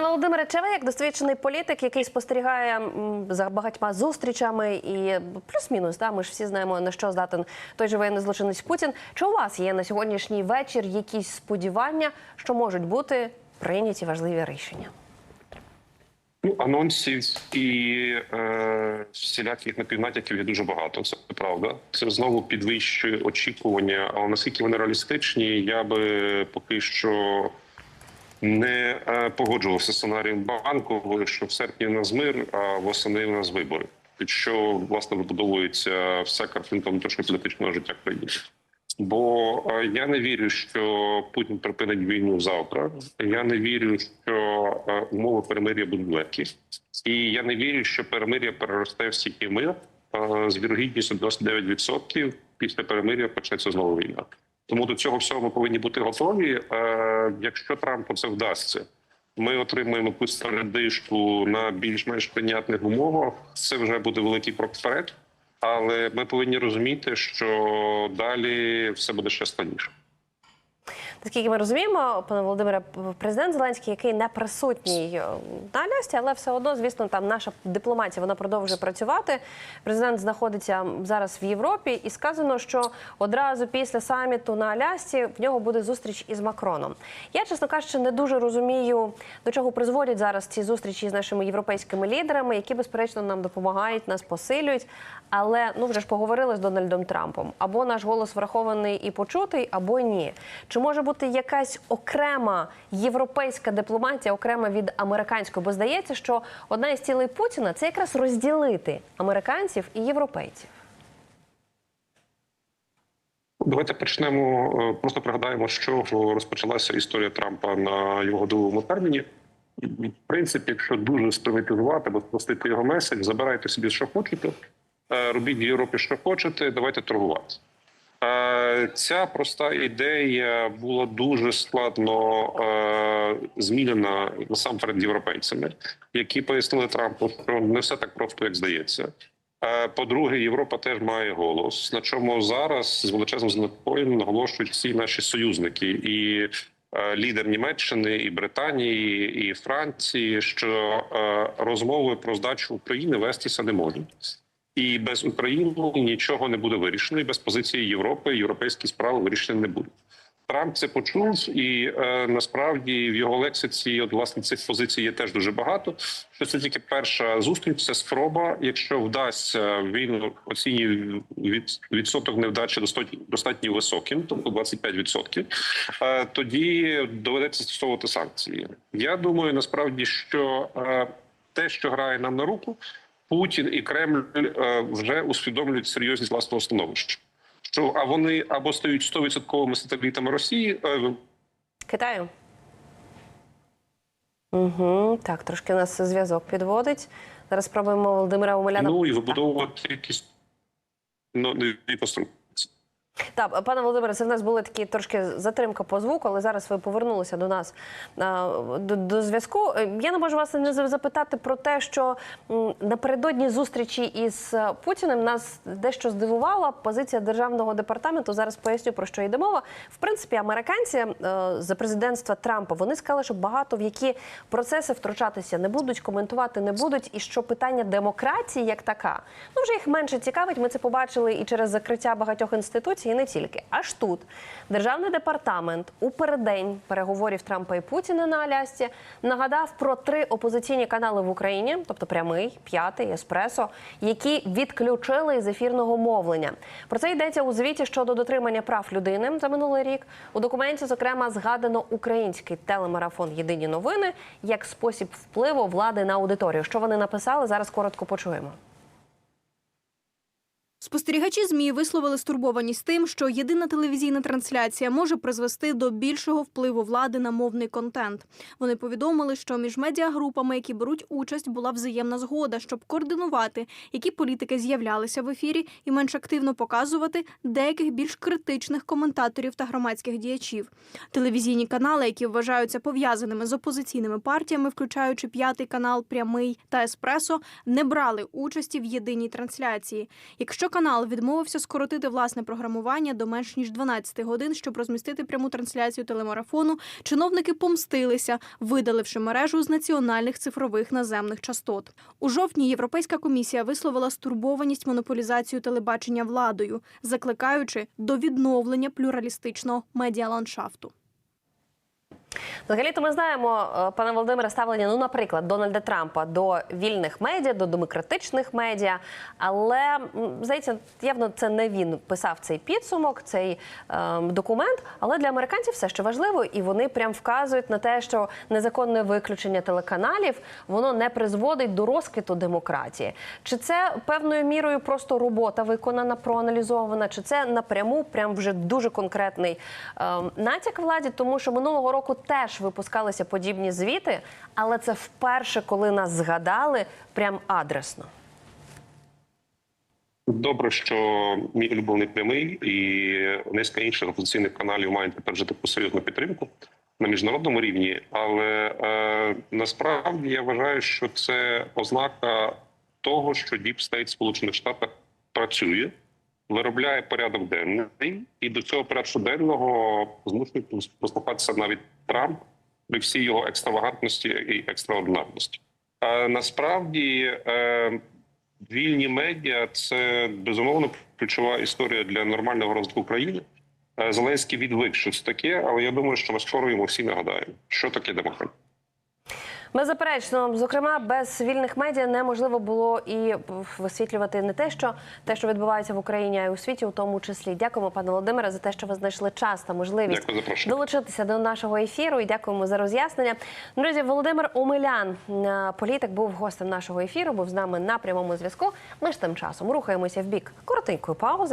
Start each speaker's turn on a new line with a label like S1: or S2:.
S1: Пане Володимире, чи ви як досвідчений політик, який спостерігає за багатьма зустрічами і плюс-мінус, да, ми ж всі знаємо на що здатен той же воєнний злочинець Путін. Чи у вас є на сьогоднішній вечір якісь сподівання, що можуть бути прийняті важливі рішення?
S2: Ну, анонсів і е, всіляких напівнатяків є дуже багато. Це правда. Це знову підвищує очікування. Але наскільки вони реалістичні, я би поки що не е, погоджувався сценарієм банку, що в серпні у нас мир, а восени у нас вибори. Що власне вибудовується вся картинка внутрішньополітичного життя країни. Бо е, я не вірю, що Путін припинить війну завтра. Я не вірю, що е, умови перемир'я будуть легкі, і я не вірю, що перемир'я переросте в стійкий мир з вірогідністю 29% після перемир'я почнеться знову війна. Тому до цього всього ми повинні бути готові. Якщо Трампу це вдасться, ми отримаємо якусь передишку на більш-менш прийнятних умовах. Це вже буде великий крок вперед. Але ми повинні розуміти, що далі все буде ще складніше.
S1: Наскільки ми розуміємо, пане Володимире, президент Зеленський, який не присутній е, на Алясці, але все одно, звісно, там наша дипломатія вона продовжує працювати. Президент знаходиться зараз в Європі, і сказано, що одразу після саміту на Алясці в нього буде зустріч із Макроном. Я, чесно кажучи, не дуже розумію, до чого призводять зараз ці зустрічі з нашими європейськими лідерами, які безперечно нам допомагають, нас посилюють. Але ну вже ж поговорили з Дональдом Трампом. Або наш голос врахований і почутий, або ні. Чи може бути якась окрема європейська дипломатія, окрема від американської? Бо здається, що одна із цілей Путіна це якраз розділити американців і європейців.
S2: Давайте почнемо. е, Просто пригадаємо, з чого розпочалася історія Трампа на його другому терміні. В принципі, якщо дуже сприватизувати або спростити його меседж, забирайте собі, що хочете, е, робіть в Європі, що хочете, давайте торгувати. Е, Ця проста ідея була дуже складно е, змінена насамперед європейцями, які пояснили Трампу, що не все так просто, як здається. Е, По-друге, Європа теж має голос, на чому зараз з величезним занепокоєнням наголошують всі наші союзники і лідер Німеччини, і Британії, і Франції, що розмови про здачу України вестися не можуть. І без України нічого не буде вирішено, і без позиції Європи європейські справи вирішені не будуть. Трамп це почув, і е, насправді в його лексиці, от власне цих позицій є теж дуже багато. Що це тільки перша зустріч, це спроба. Якщо вдасться, він оцінює від, відсоток невдачі достатньо, достатньо високим, тобто 25%, е, тоді доведеться застосовувати санкції. Я думаю, насправді, що е, те, що грає нам на руку, Путін і Кремль е, вже усвідомлюють серйозність власного становища. Що а вони або стають 100% сателітами Росії, е,
S1: Китаю. Угу, так, трошки нас зв'язок підводить. Зараз спробуємо Володимира Омеляна.
S2: ну і вибудовувати якісь ну, нові конструкції.
S1: Так, пане Володимире, це в нас були такі трошки затримка по звуку, але зараз ви повернулися до нас до, до зв'язку. Е, Я не можу вас не запитати про те, що напередодні зустрічі із е, Путіним нас дещо здивувала позиція державного департаменту. Зараз поясню про що йде мова. В принципі, американці е, за президентства Трампа вони сказали, що багато в які процеси втручатися не будуть, коментувати не будуть, і що питання демократії як така, ну вже їх менше цікавить. Ми це побачили і через закриття багатьох інституцій, і не тільки. Аж тут державний департамент у переддень переговорів Трампа і Путіна на Алясці нагадав про три опозиційні канали в Україні, тобто прямий, п'ятий, еспресо, які відключили з ефірного мовлення. Про це йдеться у звіті щодо дотримання прав людини за минулий рік. У документі, зокрема, згадано український телемарафон Єдині новини як спосіб впливу влади на аудиторію. Що вони написали? Зараз коротко почуємо.
S3: Спостерігачі змі висловили стурбованість тим, що єдина телевізійна трансляція може призвести до більшого впливу влади на мовний контент. Вони повідомили, що між медіагрупами, які беруть участь, була взаємна згода, щоб координувати, які політики з'являлися в ефірі, і менш активно показувати деяких більш критичних коментаторів та громадських діячів. Телевізійні канали, які вважаються пов'язаними з опозиційними партіями, включаючи п'ятий канал, прямий та еспресо, не брали участі в єдиній трансляції. Якщо телеканал відмовився скоротити власне програмування до менш ніж 12 годин, щоб розмістити пряму трансляцію телемарафону. Чиновники помстилися, видаливши мережу з національних цифрових наземних частот. У жовтні Європейська комісія висловила стурбованість монополізацію телебачення владою, закликаючи до відновлення плюралістичного медіаландшафту.
S1: Взагалі, то ми знаємо, е, пане Володимире, ставлення, ну, наприклад, Дональда Трампа до вільних медіа, до демократичних медіа. Але здається, явно це не він писав цей підсумок, цей е, документ. Але для американців все ще важливо, і вони прям вказують на те, що незаконне виключення телеканалів воно не призводить до розквіту демократії. Чи це певною мірою просто робота виконана, проаналізована, чи це напряму прям вже дуже конкретний е, натяк владі, тому що минулого року теж випускалися подібні звіти, але це вперше, коли нас згадали прям адресно.
S2: Добре, що мій улюблений прямий і низка інших опозиційних каналів мають тепер вже таку серйозну підтримку на міжнародному рівні. Але е, насправді я вважаю, що це ознака того, що Діп Стейт в Сполучених Штатах працює, виробляє порядок денний, і до цього порядку денного змушують послухатися навіть Трамп при всій його екстравагантності і екстраординарності. А насправді е, вільні медіа це безумовно ключова історія для нормального розвитку країни. Е, Зеленський відвик щось таке, але я думаю, що ми скоро йому всі нагадаємо, що таке демократія.
S1: Беззаперечно, зокрема, без вільних медіа неможливо було і висвітлювати не те, що те, що відбувається в Україні, а й у світі, у тому числі. Дякуємо, пане Володимире, за те, що ви знайшли час та можливість
S2: Дякую
S1: долучитися до нашого ефіру. І дякуємо за роз'яснення. Друзі, Володимир Омелян, е, політик, був гостем нашого ефіру. Був з нами на прямому зв'язку. Ми ж тим часом рухаємося в бік коротенької паузи.